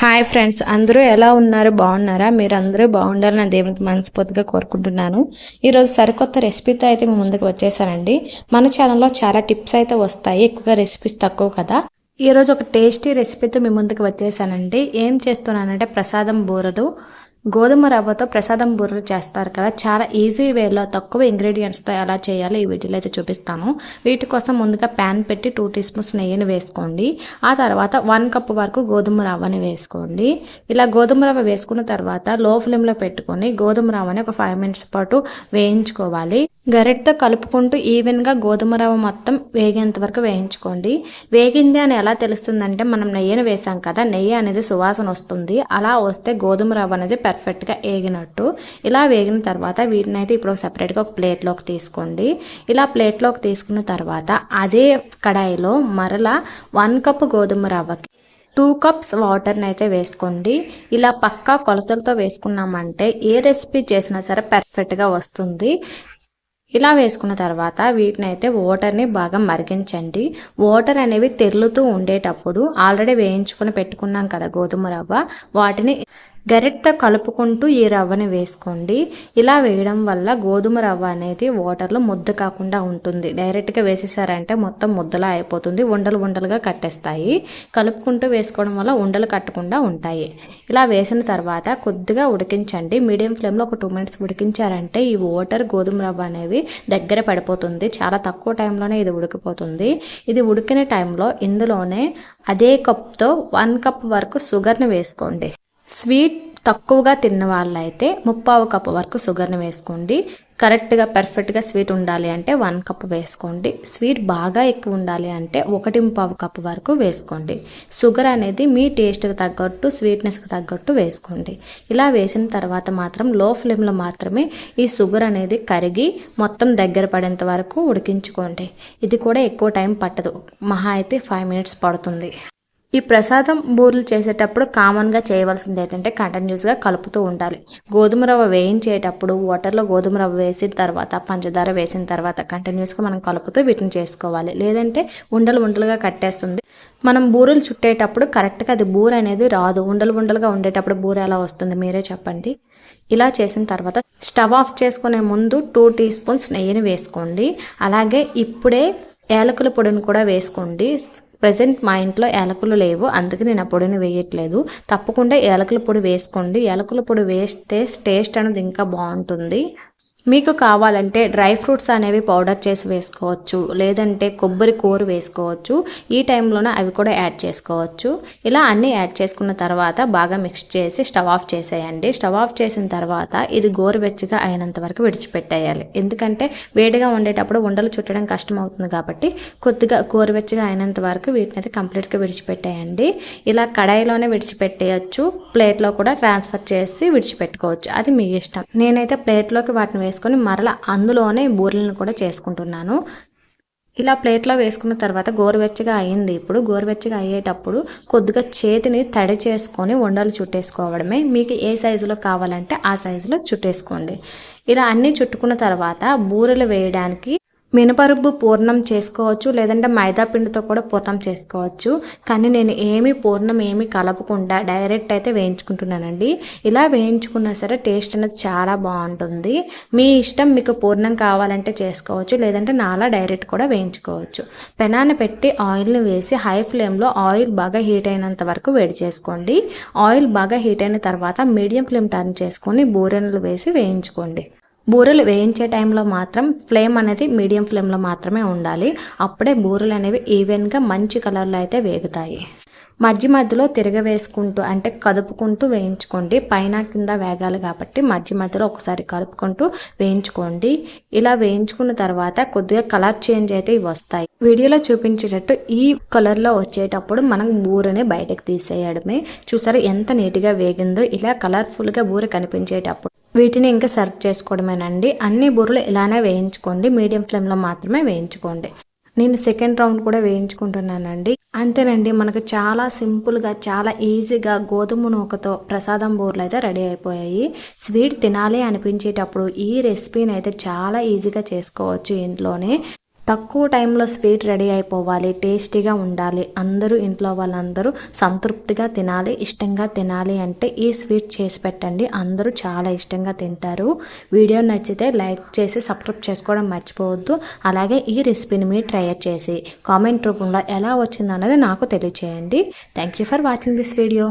Hi friends అందరూ ఎలా ఉన్నారు? బాగున్నారా? మీరు అందరూ బాగుండాలని నా దేవునికి మనస్ఫూర్తిగా కోరుకుంటున్నాను. ఈరోజు సరికొత్త రెసిపీతో అయితే మీ ముందుకు వచ్చేసానండి. మన ఛానల్లో చాలా టిప్స్ అయితే వస్తాయి. ఎక్కువగా రెసిపీస్ తక్కువ కదా. ఈరోజు ఒక టేస్టీ రెసిపీతో మీ ముందుకు వచ్చేసానండి. ఏం చేస్తున్నానంటే ప్రసాదం బూరలు గోధుమ రవ్వతో ప్రసాదం బుర్రలు చేస్తారు కదా. చాలా ఈజీ వేలో తక్కువ ఇంగ్రీడియంట్స్తో ఎలా చేయాలో ఈ వీడియోలో అయితే చూపిస్తాను. వీటి కోసం ముందుగా ప్యాన్ పెట్టి టూ టీ స్పూన్స్ నెయ్యిని వేసుకోండి. ఆ తర్వాత వన్ కప్ వరకు గోధుమ రవ్వని వేసుకోండి. ఇలా గోధుమ రవ్వ వేసుకున్న తర్వాత లో ఫ్లేమ్లో పెట్టుకొని గోధుమ రవ్వని ఒక ఫైవ్ మినిట్స్ పాటు వేయించుకోవాలి. గరిటతో కలుపుకుంటూ ఈవెన్గా గోధుమ రవ్వ మొత్తం వేగేంత వరకు వేయించుకోండి. వేగింది అని ఎలా తెలుస్తుందంటే మనం నెయ్యిని వేసాం కదా నెయ్యి అనేది సువాసన వస్తుంది. అలా వస్తే గోధుమ రవ్వ అనేది పర్ఫెక్ట్గా వేగినట్టు ఇలా వేగిన తర్వాత వీటిని అయితే ఇప్పుడు సపరేట్గా ఒక ప్లేట్లోకి తీసుకోండి. ఇలా ప్లేట్లోకి తీసుకున్న తర్వాత అదే కడాయిలో మరలా వన్ కప్ గోధుమ రవ్వకి టూ కప్స్ వాటర్ని అయితే వేసుకోండి. ఇలా పక్కా కొలతలతో వేసుకున్నామంటే ఏ రెసిపీ చేసినా సరే పర్ఫెక్ట్గా వస్తుంది. ఇలా వేసుకున్న తర్వాత వీటిని అయితే వాటర్ని బాగా మరిగించండి. వాటర్ అనేవి తెరులుతూ ఉండేటప్పుడు ఆల్రెడీ వేయించుకొని పెట్టుకున్నాం కదా గోధుమ రవ్వ. వాటిని గరిట కలుపుకుంటూ ఈ రవ్వని వేసుకోండి. ఇలా వేయడం వల్ల గోధుమ రవ్వ అనేది వాటర్లో ముద్ద కాకుండా ఉంటుంది. డైరెక్ట్గా వేసేసారంటే మొత్తం ముద్దలా అయిపోతుంది. ఉండలు ఉండలుగా కట్టేస్తాయి. కలుపుకుంటూ వేసుకోవడం వల్ల ఉండలు కట్టకుండా ఉంటాయి. ఇలా వేసిన తర్వాత కొద్దిగా ఉడికించండి. మీడియం ఫ్లేమ్లో ఒక టూ మినిట్స్ ఉడికించారంటే ఈ వాటర్ గోధుమ రవ్వ అనేవి దగ్గర పడిపోతుంది. చాలా తక్కువ టైంలోనే ఇది ఉడికిపోతుంది. ఇది ఉడికిన టైంలో ఇందులోనే అదే కప్తో వన్ కప్ వరకు షుగర్ని వేసుకోండి. స్వీట్ తక్కువగా తిన్న వాళ్ళైతే ముప్పావు కప్పు వరకు షుగర్ని వేసుకోండి. కరెక్ట్గా పర్ఫెక్ట్గా స్వీట్ ఉండాలి అంటే వన్ కప్ వేసుకోండి. స్వీట్ బాగా ఎక్కువ ఉండాలి అంటే ఒకటి పావు కప్ వరకు వేసుకోండి. షుగర్ అనేది మీ టేస్ట్కి తగ్గట్టు స్వీట్నెస్కి తగ్గట్టు వేసుకోండి. ఇలా వేసిన తర్వాత మాత్రం లో ఫ్లేమ్లో మాత్రమే ఈ షుగర్ అనేది కరిగి మొత్తం దగ్గర పడేంత వరకు ఉడికించుకోండి. ఇది కూడా ఎక్కువ టైం పట్టదు. మహా అయితే ఫైవ్ మినిట్స్ పడుతుంది. ఈ ప్రసాదం బూరెలు చేసేటప్పుడు కామన్గా చేయవలసింది ఏంటంటే కంటిన్యూస్గా కలుపుతూ ఉండాలి. గోధుమ రవ్వ వేయించేటప్పుడు వాటర్లో గోధుమ రవ్వ వేసిన తర్వాత పంచదార వేసిన తర్వాత కంటిన్యూస్గా మనం కలుపుతూ వీటిని చేసుకోవాలి. లేదంటే ఉండలు ఉండలుగా కట్టేస్తుంది. మనం బూరెలు చుట్టేటప్పుడు కరెక్ట్గా అది బూర అనేది రాదు. ఉండలు ఉండలుగా ఉండేటప్పుడు బూర ఎలా వస్తుంది మీరే చెప్పండి. ఇలా చేసిన తర్వాత స్టవ్ ఆఫ్ చేసుకునే ముందు టూ టీ స్పూన్స్ నెయ్యిని వేసుకోండి. అలాగే ఇప్పుడే యాలకుల పొడిని కూడా వేసుకోండి. ప్రజెంట్ మా ఇంట్లో ఏలకులు లేవు. అందుకే నేను ఆ పొడిని వేయట్లేదు. తప్పకుండా ఏలకుల పొడి వేసుకోండి. ఏలకుల పొడి వేస్తే టేస్ట్ అనేది ఇంకా బాగుంటుంది. మీకు కావాలంటే డ్రై ఫ్రూట్స్ అనేవి పౌడర్ చేసి వేసుకోవచ్చు లేదంటే కొబ్బరి కూర వేసుకోవచ్చు. ఈ టైంలోనే అవి కూడా యాడ్ చేసుకోవచ్చు. ఇలా అన్నీ యాడ్ చేసుకున్న తర్వాత బాగా మిక్స్ చేసి స్టవ్ ఆఫ్ చేసేయండి. స్టవ్ ఆఫ్ చేసిన తర్వాత ఇది గోరువెచ్చగా అయినంత వరకు విడిచిపెట్టేయాలి. ఎందుకంటే వేడిగా ఉండేటప్పుడు ఉండలు చుట్టడం కష్టం అవుతుంది కాబట్టి కొద్దిగా గోరువెచ్చగా అయినంత వరకు వీటిని అయితే కంప్లీట్గా విడిచిపెట్టేయండి. ఇలా కడాయిలోనే విడిచిపెట్టేయచ్చు. ప్లేట్లో కూడా ట్రాన్స్ఫర్ చేసి విడిచిపెట్టుకోవచ్చు. అది మీ ఇష్టం. నేనైతే ప్లేట్లోకి వాటిని వేసుకొని మరలా అందులోనే బూరెలను కూడా చేసుకుంటున్నాను. ఇలా ప్లేట్లో వేసుకున్న తర్వాత గోరువెచ్చగా అయ్యింది ఇప్పుడు. గోరువెచ్చగా అయ్యేటప్పుడు కొద్దిగా చేతిని తడి చేసుకొని ఉండలు చుట్టేసుకోవడమే. మీకు ఏ సైజులో కావాలంటే ఆ సైజులో చుట్టేసుకోండి. ఇలా అన్నీ చుట్టుకున్న తర్వాత బూరెలు వేయడానికి మినపరుబ్బు పూర్ణం చేసుకోవచ్చు లేదంటే మైదా పిండితో కూడా పూర్ణం చేసుకోవచ్చు. కానీ నేను ఏమి పూర్ణం ఏమీ కలపకుండా డైరెక్ట్ అయితే వేయించుకుంటున్నానండి. ఇలా వేయించుకున్నా సరే టేస్ట్ అనేది చాలా బాగుంటుంది. మీ ఇష్టం మీకు పూర్ణం కావాలంటే చేసుకోవచ్చు లేదంటే నాలా డైరెక్ట్ కూడా వేయించుకోవచ్చు. పెనాన్ని పెట్టి ఆయిల్ని వేసి హై ఫ్లేమ్లో ఆయిల్ బాగా హీట్ అయినంత వరకు వేడి చేసుకోండి. ఆయిల్ బాగా హీట్ అయిన తర్వాత మీడియం ఫ్లేమ్ టర్న్ చేసుకొని బూరెన్లు వేసి వేయించుకోండి. బూరెలు వేయించే టైంలో మాత్రం ఫ్లేమ్ అనేది మీడియం ఫ్లేమ్లో మాత్రమే ఉండాలి. అప్పుడే బూరెలు అనేవి ఈవెన్గా మంచి కలర్లో అయితే వేగుతాయి. మధ్య మధ్యలో తిరగవేసుకుంటూ అంటే కదుపుకుంటూ వేయించుకోండి. పైన కింద వేగాలి కాబట్టి మధ్య మధ్యలో ఒకసారి కలుపుకుంటూ వేయించుకోండి. ఇలా వేయించుకున్న తర్వాత కొద్దిగా కలర్ చేంజ్ అయితే ఇవి వస్తాయి. వీడియోలో చూపించేటట్టు ఈ కలర్లో వచ్చేటప్పుడు మనం బూరని బయటకు తీసేయడమే. చూసారా ఎంత నీట్గా వేగిందో? ఇలా కలర్ఫుల్గా బూర కనిపించేటప్పుడు వీటిని ఇంకా సర్వ్ చేసుకోవడమేనండి. అన్ని బూరలు ఇలానే వేయించుకోండి. మీడియం ఫ్లేమ్లో మాత్రమే వేయించుకోండి. నేను సెకండ్ రౌండ్ కూడా వేయించుకుంటున్నానండి. అంతేనండి మనకు చాలా సింపుల్గా చాలా ఈజీగా గోధుమ నూకతో ప్రసాదం బూర్లు అయితే రెడీ అయిపోయాయి. స్వీట్ తినాలి అనిపించేటప్పుడు ఈ రెసిపీని అయితే చాలా ఈజీగా చేసుకోవచ్చు ఇంట్లోనే. తక్కువ టైంలో స్వీట్ రెడీ అయిపోవాలి టేస్టీగా ఉండాలి. అందరూ ఇంట్లో వాళ్ళందరూ సంతృప్తిగా తినాలి ఇష్టంగా తినాలి అంటే ఈ స్వీట్ చేసి పెట్టండి. అందరూ చాలా ఇష్టంగా తింటారు. వీడియో నచ్చితే లైక్ చేసి సబ్స్క్రైబ్ చేసుకోవడం మర్చిపోవద్దు. అలాగే ఈ రెసిపీని మీరు ట్రై చేసి కామెంట్ రూపంలో ఎలా వచ్చిందన్నది నాకు తెలియచేయండి. Thank you for watching this video.